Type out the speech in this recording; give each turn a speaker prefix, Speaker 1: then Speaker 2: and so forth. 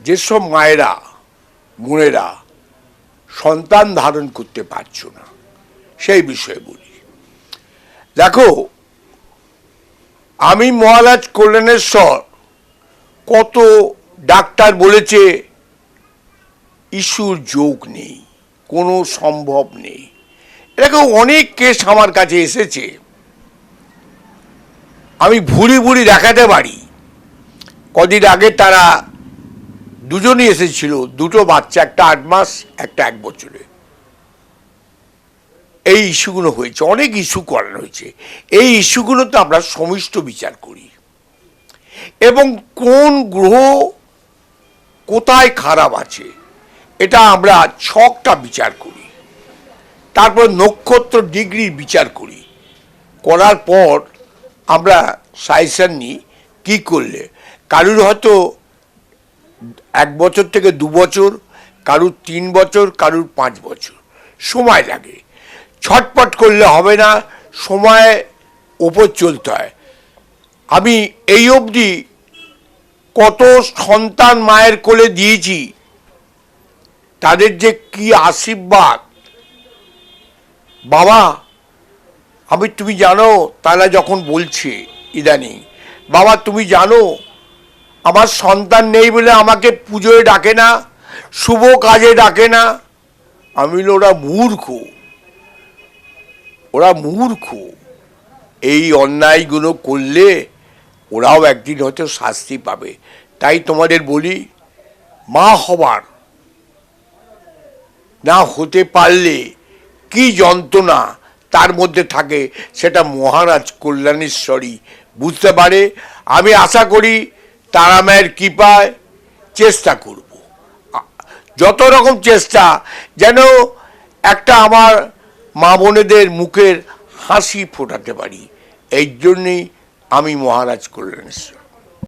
Speaker 1: যেসব মায়েরা, বোনেরা সন্তান ধারণ করতে পারছ না, সেই বিষয়ে বলি। দেখো, আমি মহারাজ কল্যাণেশ্বর কত ডাক্তার বলেছে, ইস্যুর যোগ নেই, কোনো সম্ভব নেই। এরকম অনেক কেস আমার কাছে এসেছে। আমি ভুরি ভুরি দেখাতে পারি। কদিন আগে তারা দুজনই এসেছিল, দুটো বাচ্চা, একটা আট মাস, একটা এক বছরে এই ইস্যুগুলো হয়েছে, অনেক ইস্যু করানো হয়েছে। এই ইস্যুগুলোতে আমরা সমিষ্ট বিচার করি। এবং কোন গ্রহ কোথায় খারাপ আছে, এটা আমরা ছকটা বিচার করি। তারপর নক্ষত্র ডিগ্রির বিচার করি। করার পর আমরা সাইসান নিই, কী করলে? কারুর হয়তো এক বছর থেকে দু বছর, কারুর তিন বছর, কারুর পাঁচ বছর। সময় লাগে। ছটপট করলে হবে না, সময় ওপর চলতে হয়। আমি এই অবধি কত সন্তান মায়ের কোলে দিয়েছি, তাদের যে কি আশীর্বাদ। বাবা, আমি তুমি জানো, তারা যখন বলছে ইদানিং, বাবা তুমি জানো আমার সন্তান নেই বলে আমাকে পুজোয় ডাকে না, শুভ কাজে ডাকে না। আমি ওরা মূর্খ। ওরা মূর্খ। এই অন্যায়গুলো করলে ওরাও একদিন হয়তো শাস্তি পাবে। তাই তোমাদের বলি, মা হবার না হতে পারলে কি যন্ত্রণা তার মধ্যে থাকে সেটা মহারাজ কল্যাণেশ্বরী বুঝতে পারে। আমি আশা করি তারা মায়ের কৃপায় চেষ্টা করব। যত রকম চেষ্টা, যেন একটা আমার মা বোনেদের মুখের হাসি ফোটাতে পারি, এই জন্যেই আমি মহারাজ কল্যাণেশ্বর।